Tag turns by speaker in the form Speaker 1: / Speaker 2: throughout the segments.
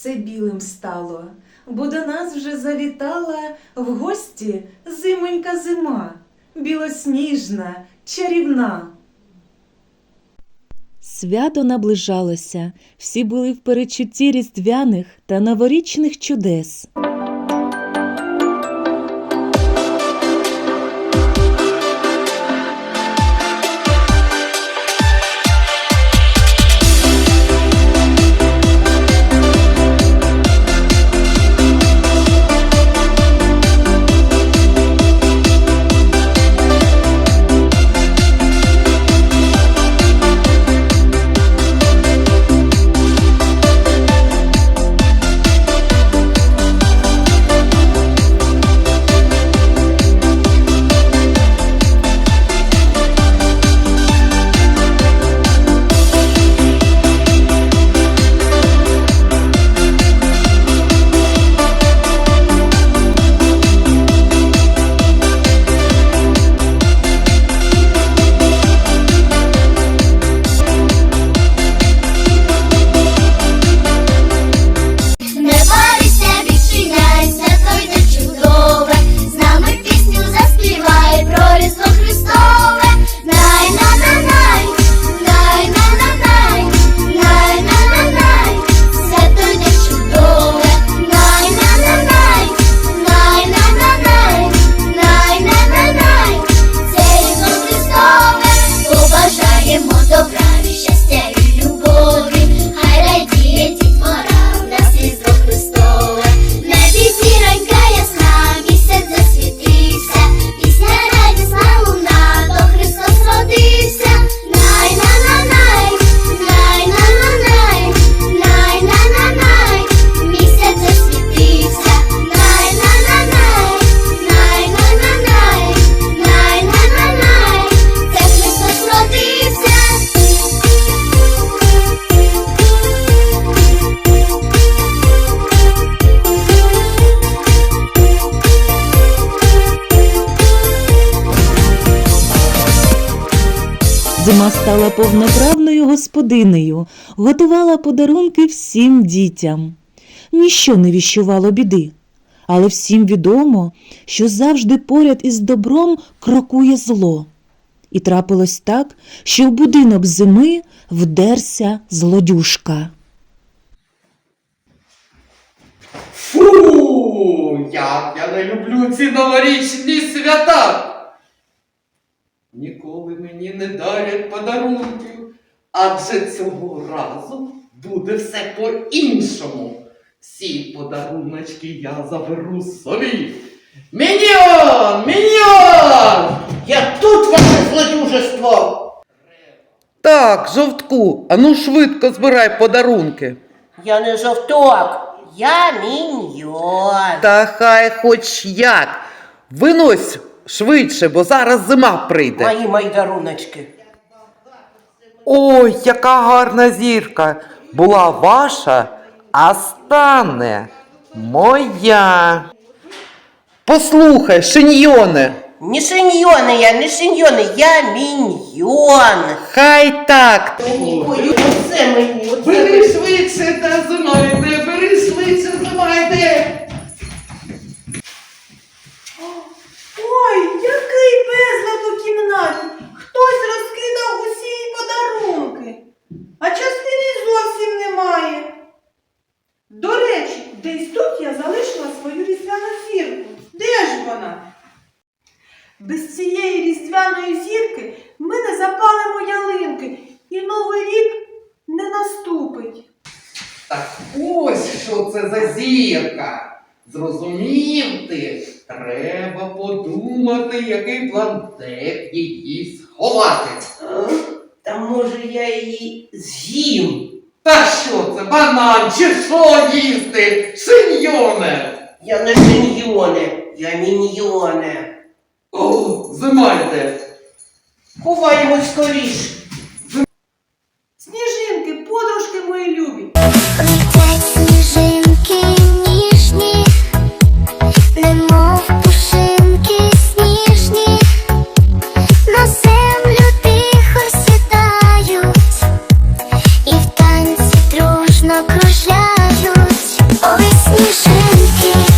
Speaker 1: Все білим стало, бо до нас вже завітала в гості зимонька зима, білосніжна, чарівна. Свято наближалося, всі були в перечутті різдвяних та новорічних чудес. Стала повноправною господинею, готувала подарунки всім дітям. Ніщо не віщувало біди, але всім відомо, що завжди поряд із добром крокує зло. І трапилось так, що в будинок зими вдерся злодюшка.
Speaker 2: Фу, як я не люблю ці новорічні свята. Ніколи мені не дарять подарунків, адже цього разу буде все по-іншому. Всі подаруночки я заберу собі. Міньйон! Міньйон!
Speaker 3: Я тут ваше злодюжество!
Speaker 2: Так, жовтку, ану швидко збирай подарунки.
Speaker 3: Я не жовток, я міньйон.
Speaker 2: Та хай хоч як. Винось швидше, бо зараз зима прийде.
Speaker 3: Мої мої даруночки.
Speaker 2: Ой, яка гарна зірка! Була ваша, а стане моя. Послухай, шиньйоне,
Speaker 3: Не шиньйони я, не шиньйони, я міньйон.
Speaker 2: хай так.
Speaker 3: Мені ой, оце мені, оце
Speaker 2: Бери швидше та зима йде, бери швидше зима йде.
Speaker 4: Ой, який безлад у кімнаті! Хтось розкидав усі подарунки, а частини зовсім немає. До речі, десь тут я залишила свою різдвяну зірку. Де ж вона? Без цієї різдвяної зірки ми не запалимо ялинки, і новий рік не наступить.
Speaker 2: Так ось що це за зірка. Зрозумів ти, треба подумати, який план де її сховати.
Speaker 3: Та може я її з'їм.
Speaker 2: Та що це, банан чи що їсти? Шиньйоне!
Speaker 3: Я не шиньйоне, я міньйоне.
Speaker 2: О, зима йде.
Speaker 3: Ховаємось скоріш.
Speaker 4: Сніжинки, подружки мої любі.
Speaker 5: кажуть, весні шинки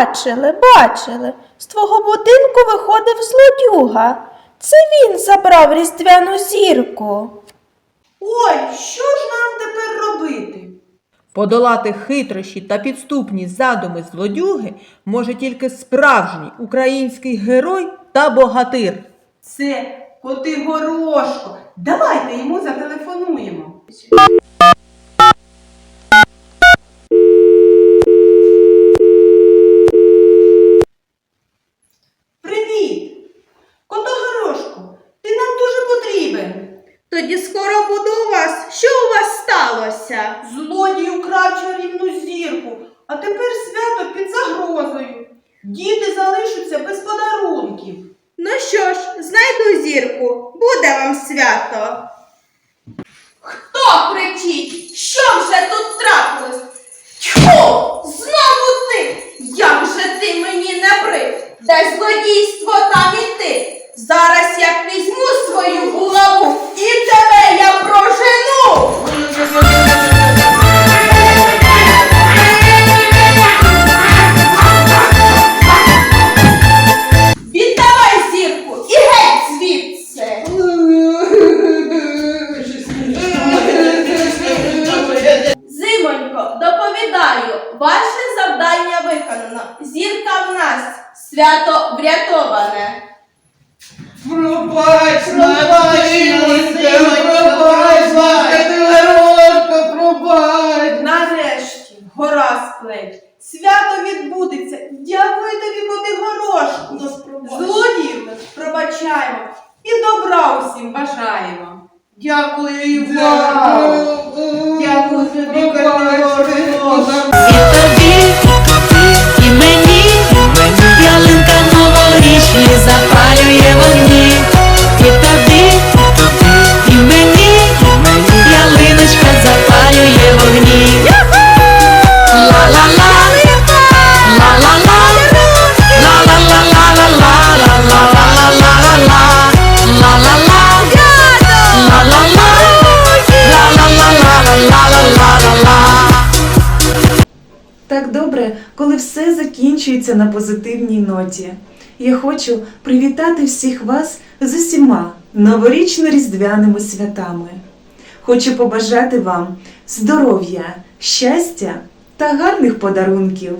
Speaker 6: Бачили, бачили. З твого будинку виходив злодюга. Це він забрав різдвяну зірку.
Speaker 4: Ой, що ж нам тепер робити?
Speaker 7: Подолати хитрощі та підступні задуми злодюги може тільки справжній український герой та богатир.
Speaker 4: Це Котигорошко. Давайте йому зателефонуємо. Привіт! Котогорошко, ти нам дуже потрібен.
Speaker 6: Тоді скоро буду у вас. Що у вас сталося?
Speaker 4: Злодій украв чарівну зірку, а тепер свято під загрозою. Діти залишаться без подарунків.
Speaker 6: Ну що ж, знайду зірку. Буде вам свято. Хто кричить? Що вже тут трапилось? Тьфу! Знову ти! Як же ти мені набрид? Де злодійство там і ти? Зараз я візьму свою булаву і тебе я прожену!
Speaker 1: Так добре, коли все закінчується на позитивній ноті. Я хочу привітати всіх вас з усіма новорічно-різдвяними святами. Хочу побажати вам здоров'я, щастя та гарних подарунків.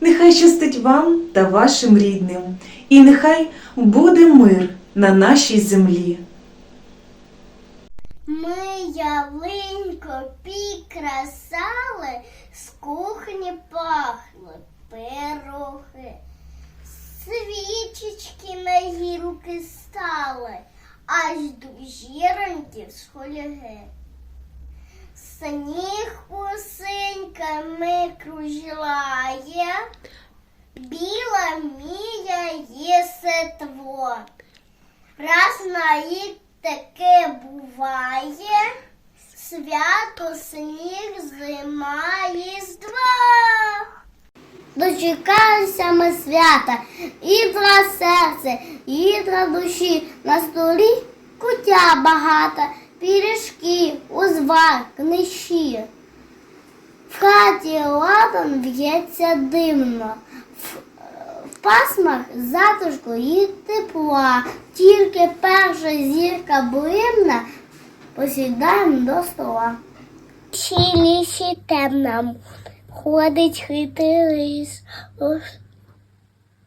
Speaker 1: Нехай щастить вам та вашим рідним, і нехай буде мир на нашій землі.
Speaker 5: Ми ялинько підкрасали, з кухні пахли пироги. Свічечки на гілки стали, аж до зіроньки схоляги. Сніг усеньками кружлає, біла мія є сетво. Раз на таке буває, свято сніг зима різдва. Дочекалися ми свята, ідра серце, ідра душі, на столі кутя багата, пірішки, узвар, книжі. В хаті ладан в'ється в пасмах затишку і тепла, тільки перша зірка блимна, посідаємо до стола. Чи лісі темна, ходить хитрий лис,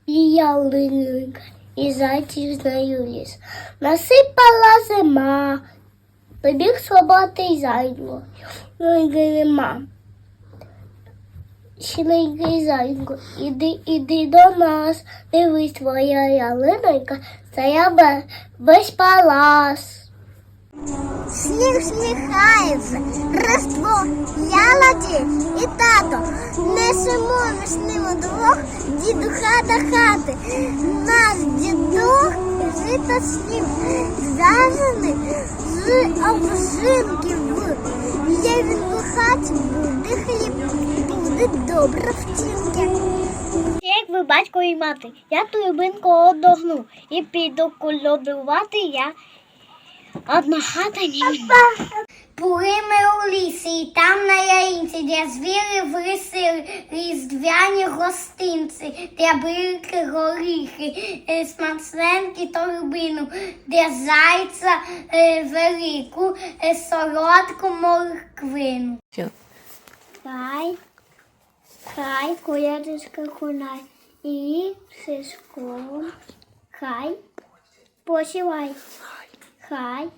Speaker 5: і ялинка, і зайців знаю ліс. Насипала зима, прибіг слабатий зайдло, ну нема. Сіненький зайку, іди, іди до нас, дивись твоя ялинонька, стоя весь палас. Сніг сміхається, Різдво, ялоді і тато. Несемо весним удвох дідуха до хати. Наш дідух жито сніг, зв'язаний з обжинків. Є він у хаті, буде хліб, буде добре втінки. Як ви батько і мати, я ту юбинку одогну і піду кольорувати я Одна хата ні. Були ми у лісі, і там на яїнці, де звірі врисили різдвяні гостинці, де брики горіхи, е, торбину, де зайця е, велику, е, солодку морквину. Хай, хай, колядочка кунай, і сишком, хай, посівай, хай.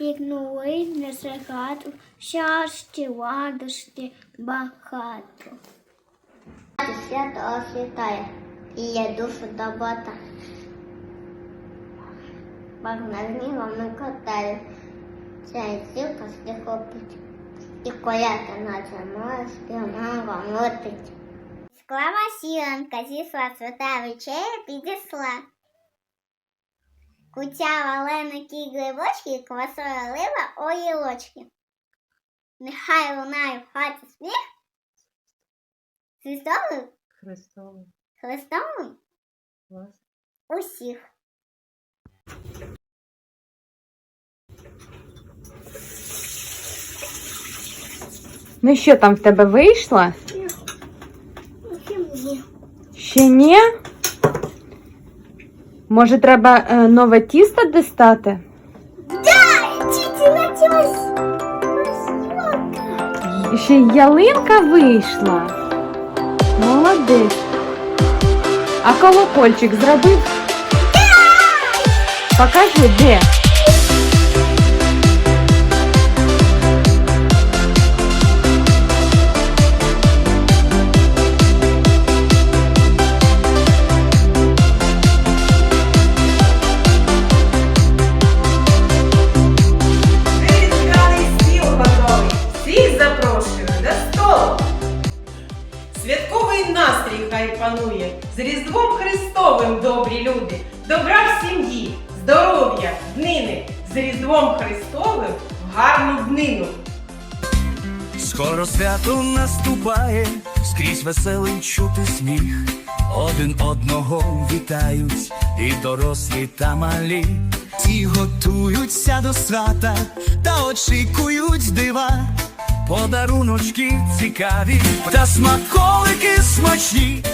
Speaker 5: Ігнури несегату, щастя, радості, багато. Свято освітає, і є душу добота. Багнарні вони катає, ця зілка стихопить, і коляка наче море співнава мотить. Склава сіранка зісла свята вечеря підісла. Кутява леники грибочки, квасора лива огірочки. Нехай лунає в хаті сміх. Христовим?
Speaker 1: Христове.
Speaker 5: Христовим? Усіх.
Speaker 8: Ну що там в тебе вийшло? Ще ні? Може, треба е, нове тісто дістати?
Speaker 5: Да, началась.
Speaker 8: Ще й ялинка вийшла. Молодець. А колокольчик зробив? Покажи, де.
Speaker 4: Гарну днину.
Speaker 9: Скоро свято наступає, скрізь веселий чути сміх. Один одного вітають, і дорослі та малі. Ті готуються до свята та очікують дива. Подаруночки цікаві та смаколики смачні.